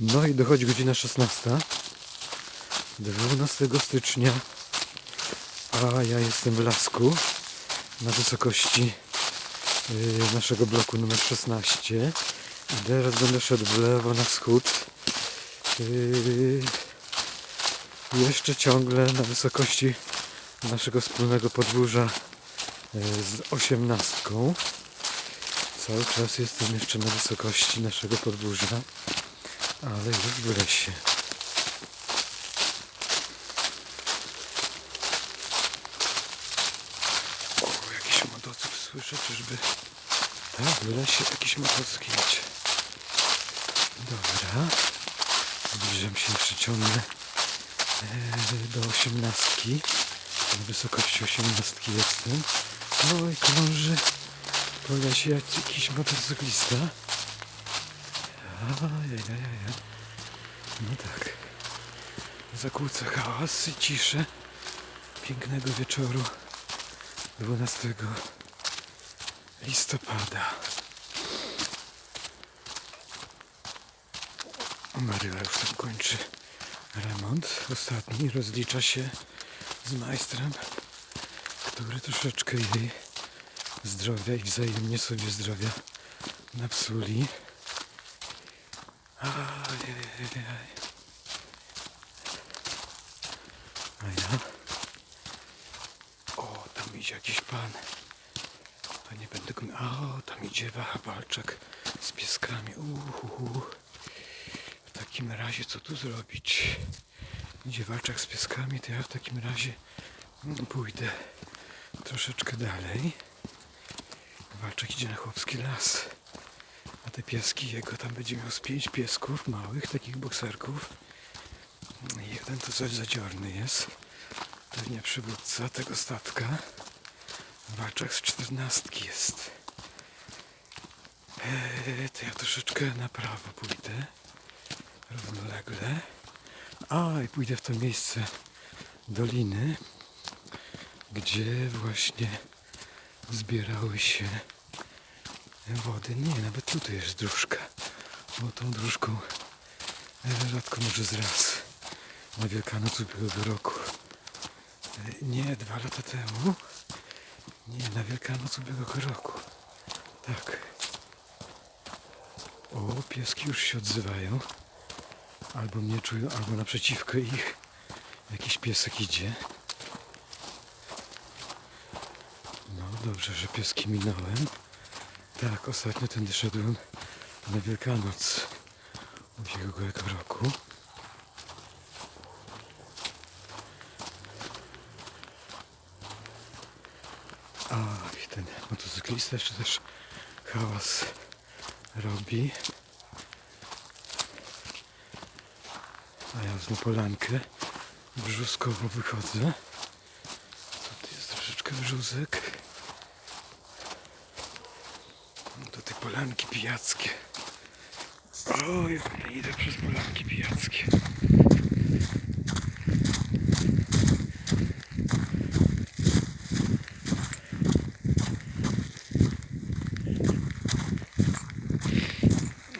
No i dochodzi godzina 16. 12 stycznia. A ja jestem w lasku na wysokości yy, naszego bloku numer 16. I teraz będę szedł w lewo na wschód. Yy, jeszcze ciągle na wysokości naszego wspólnego podwórza yy, z osiemnastką. Cały czas jestem jeszcze na wysokości naszego podwórza, ale już w lesie. O, jakiś motocykl słyszę, czyżby... Tak, w lesie jakiś motocykl jedzie. Dobra. Zbliżam się ciągle e, do osiemnastki. Na wysokości osiemnastki jestem. Oj, krąży po lesie jak jakiś motocyklista. Ajajajaj. No tak. Zakłóca hałas i ciszę pięknego wieczoru 12 listopada. Maryla już tam kończy remont. Ostatni rozlicza się z majstrem, który troszeczkę jej zdrowia i wzajemnie sobie zdrowia napsuli. A ja? O, tam idzie jakiś pan. To nie będę go... O, tam idzie Wachalczak z pieskami. Uhu. W takim razie co tu zrobić? Idzie walczak z pieskami, to ja w takim razie mm, pójdę troszeczkę dalej. Walczak idzie na chłopski las. Te pieski jego tam będzie miał z pięć piesków małych, takich bokserków. Jeden to coś zadziorny jest. Pewnie przywódca tego statka. Walczak z czternastki jest. Eee, to ja troszeczkę na prawo pójdę. Równolegle. A, i pójdę w to miejsce doliny, gdzie właśnie zbierały się wody. Nie, nawet tutaj jest dróżka. Bo tą dróżką e, rzadko może zraz na Wielkanoc ubiegłego roku. E, Nie, dwa lata temu. Nie, na Wielkanoc ubiegłego roku. Tak. O, pieski już się odzywają. Albo mnie czują, albo naprzeciwko ich jakiś piesek idzie. No dobrze, że pieski minąłem. Tak, ostatnio tędy szedłem na Wielkanoc ubiegłego roku. A, i ten motocyklista jeszcze też hałas robi. A ja wezmę polankę. Brzuskowo wychodzę. Tu jest troszeczkę brzusek. Do tej polanki pijackie. Oj, idę przez polanki pijackie.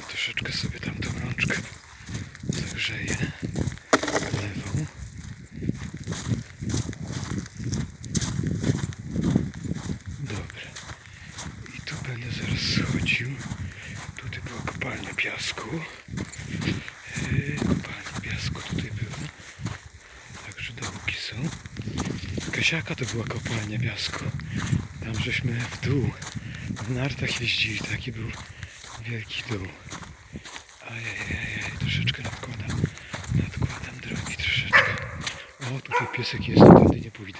Troszeczkę sobie tam tą rączkę zagrzeję lewą. Dobra. I tu będę zaraz schodził. Tutaj była kopalnia piasku. Kopalnia piasku tutaj była. Także dołki są. Kasiaka to była kopalnia piasku. Tam żeśmy w dół w nartach jeździli. Taki był wielki dół. Ajajajaj, troszeczkę nadkładam. Nadkładam drogi troszeczkę. O, tutaj piesek jest, tędy nie pójdę.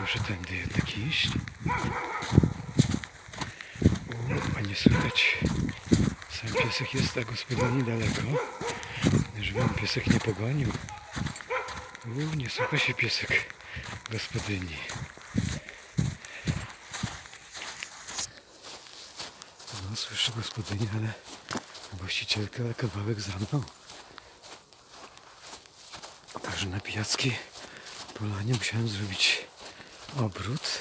Muszę tędy jednak iść. O, a nie słychać. Piesek jest, a gospodyni daleko. Żeby on piesek nie pogonił. U, nie słucha się piesek gospodyni. No, słyszę gospodynię, ale właścicielka kawałek za mną. Także na pijackiej polanie musiałem zrobić obrót.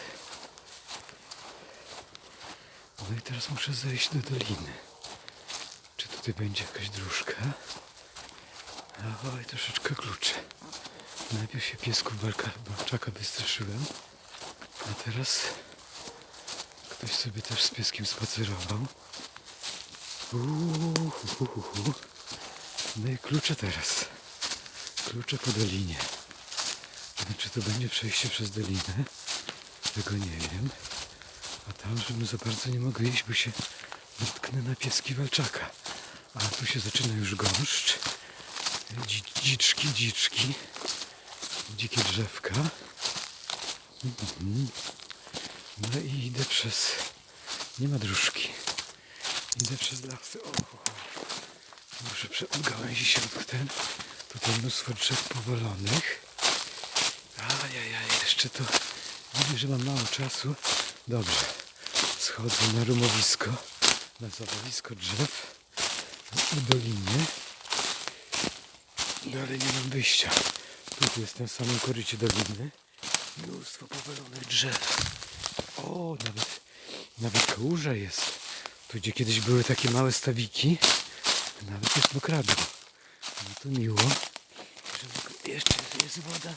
No i teraz muszę zejść do doliny. Tutaj będzie jakaś dróżka? Oj, troszeczkę klucze. Najpierw się piesków barka, barczaka wystraszyłem, a teraz ktoś sobie też z pieskiem spacerował. No i klucze teraz. Klucze po dolinie. Czy to będzie przejście przez dolinę? Tego nie wiem. A tam, żebym za bardzo nie mogę iść, bo się natknę na pieski walczaka. A tu się zaczyna już gąszcz. Dzi dziczki, dziczki. Dzikie drzewka. Mhm. No i idę przez... Nie ma dróżki. Idę przez lasy. O. Muszę prze- od gałęzi się ten. Tutaj mnóstwo drzew powolonych. Ajajaj, jeszcze to widzę, że mam mało czasu. Dobrze. Schodzę na rumowisko, na zabawisko drzew w dolinie. No ale nie mam wyjścia. Tu jest na samym korycie doliny. Mnóstwo powalonych drzew. O, nawet, nawet kałuża jest. Tu gdzie kiedyś były takie małe stawiki, nawet jest mokradło. No to miło. Jeszcze jest woda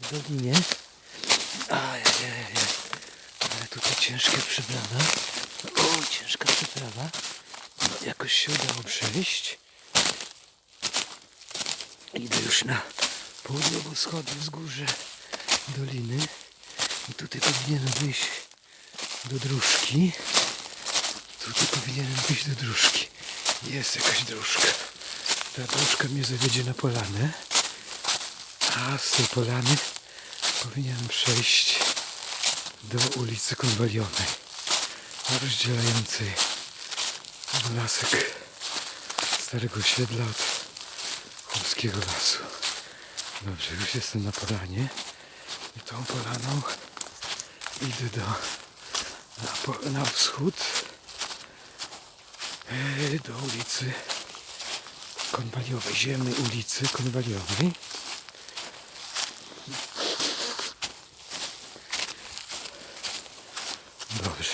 w dolinie. Ajajajaj. Ale tutaj ciężkie przeprawa. O, ciężka przeprawa. Jakoś się udało przejść. Idę już na południową wschodnie wzgórze doliny. I tutaj powinienem wyjść do dróżki. Tutaj powinienem wyjść do dróżki. Jest jakaś dróżka. Ta dróżka mnie zawiedzie na polanę. A z tej polany powinienem przejść do ulicy Konwalionej, rozdzielającej lasek Starego Osiedla od Chłopskiego Lasu. Dobrze, już jestem na polanie i tą polaną idę do, na, po, na wschód do ulicy Konwaliowej, ziemnej ulicy Konwaliowej. Dobrze.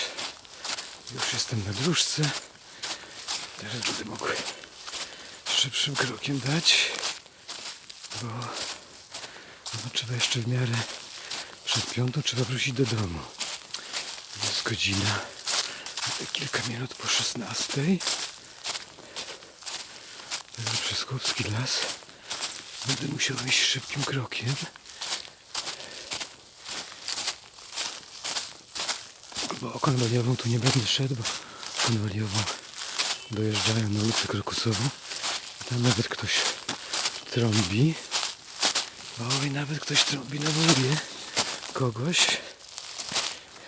Już jestem na dróżce. Teraz będę mógł szybszym krokiem dać, bo no, trzeba jeszcze w miarę przed piątą trzeba wrócić do domu. Jest godzina kilka minut po 16. Także przez Chłopski Las będę musiał iść szybkim krokiem. Bo konwaliową tu nie będę szedł, bo konwaliową dojeżdżają na ulicę Krokusową. Tam nawet ktoś trąbi. Oj, nawet ktoś trąbi na wódzie. Kogoś.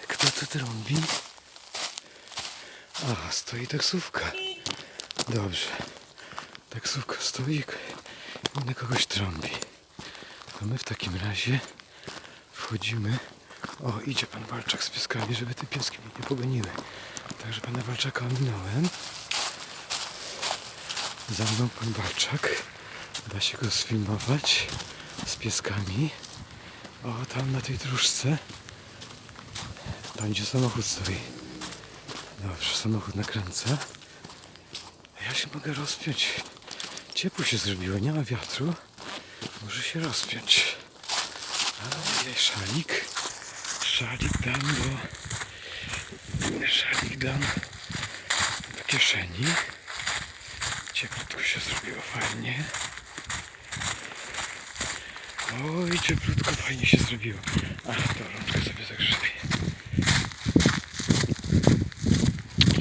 Kto to trąbi? A, stoi taksówka. Dobrze. Taksówka stoi i na kogoś trąbi. To my w takim razie wchodzimy. O, idzie pan Walczak z pieskami, żeby te pieski mnie nie pogoniły. Także pana Walczaka ominąłem. Za mną pan Walczak. Da się go sfilmować z pieskami. O, tam na tej dróżce. Tam gdzie samochód stoi. Dobrze, samochód nakręca. A ja się mogę rozpiąć. Ciepło się zrobiło, nie ma wiatru. Może się rozpiąć. Ale szalik. Szalik dam do... Szalik dam do kieszeni. Cieplutko się zrobiło fajnie. Oj, cieplutko fajnie się zrobiło. Ach, to rączkę sobie zagrzebię.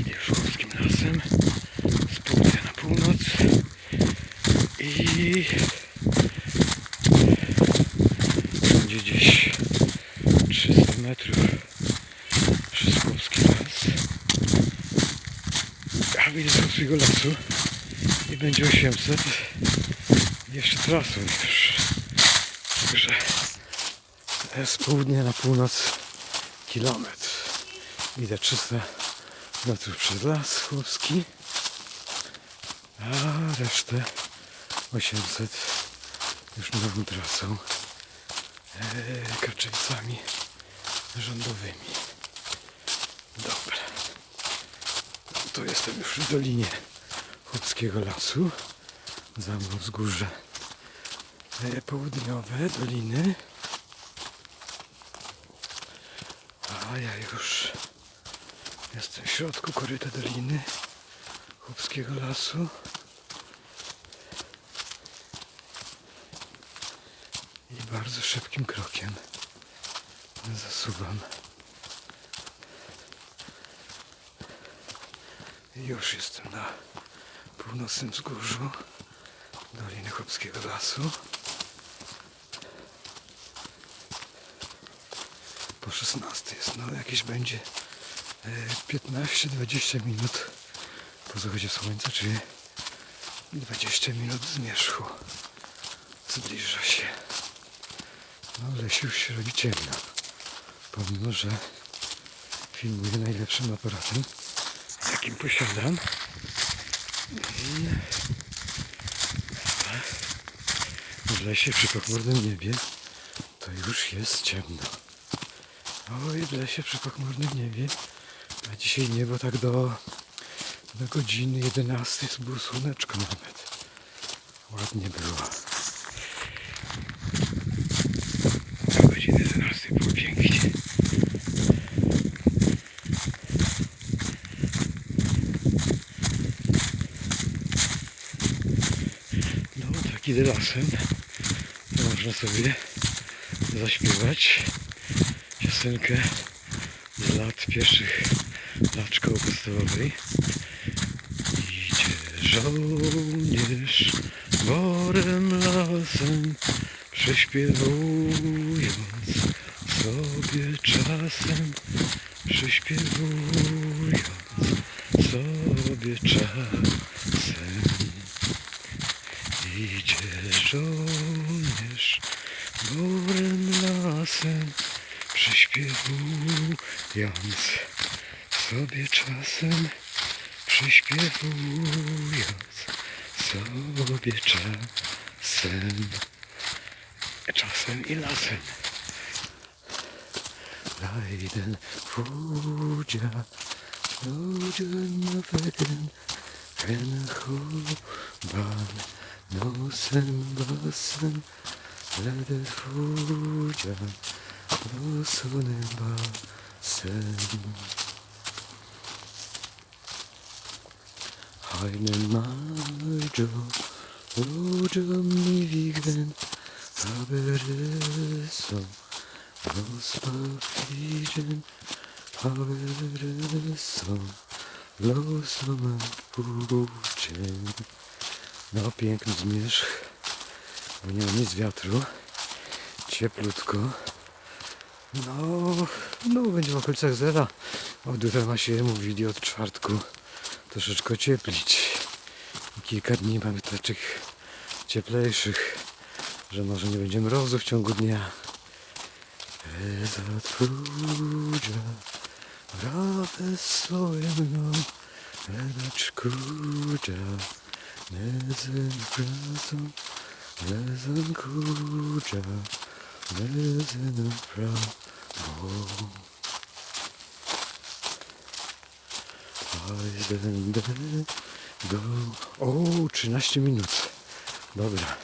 Idę już lasem. Z południa na północ. I... Będzie gdzieś 300 metrów przez Chłopski las. A wyjdę z Chłopskiego lasu będzie 800. Jeszcze trasą już. Także z południa na północ kilometr. Idę 300 metrów przez las chłopski. A resztę 800 już nową trasą. E, kaczeńcami rządowymi. Dobra. No to jestem już w dolinie chłopskiego lasu. Za mną wzgórze e, południowe doliny. A ja już jestem w środku koryta doliny chłopskiego lasu. I bardzo szybkim krokiem zasuwam. I już jestem na północnym wzgórzu Doliny Chłopskiego Lasu. Po 16 jest, no jakieś będzie e, 15-20 minut po zachodzie słońca, czyli 20 minut zmierzchu. Zbliża się. No lesie już się robi ciemno. Pomimo, że filmuję najlepszym aparatem, jakim posiadam. I w lesie przy pochmurnym niebie to już jest ciemno. Oj, w lesie przy pochmurnym niebie, a dzisiaj niebo tak do, do godziny 11 było słoneczko nawet. Ładnie było. Do godziny 11 było pięknie. Idę lasem. Można sobie zaśpiewać piosenkę z lat pierwszych lat szkoły podstawowej. Idzie żołnierz borem lasem, prześpiewując sobie czasem, prześpiewując sobie czasem. Idzie żołnierz borem lasem, przyśpiewując sobie czasem, przyśpiewując sobie czasem, czasem i lasem. Leiden Fuja, Fuja Noweden, en Huban, Nasıl basın Lede fuca Nasıl basın Einen Maggio Uccio mi vigden Habere so Lospa figen Habere so Losma fugen No piękny zmierzch, bo nie ma nic wiatru, cieplutko. No, no będzie w okolicach zera. Od ma się, mówili, od czwartku troszeczkę ocieplić. I kilka dni mamy takich cieplejszych, że może nie będzie mrozu w ciągu dnia. Radę swoją, Lezen kurcza, lezen prawo. Go. O, 13 minut. Dobra.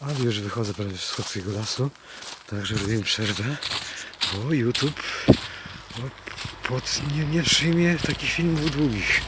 Ale już wychodzę prawie z Schockiego Lasu. Także robię przerwę. Bo YouTube o, pod, nie, nie przyjmie takich filmów długich.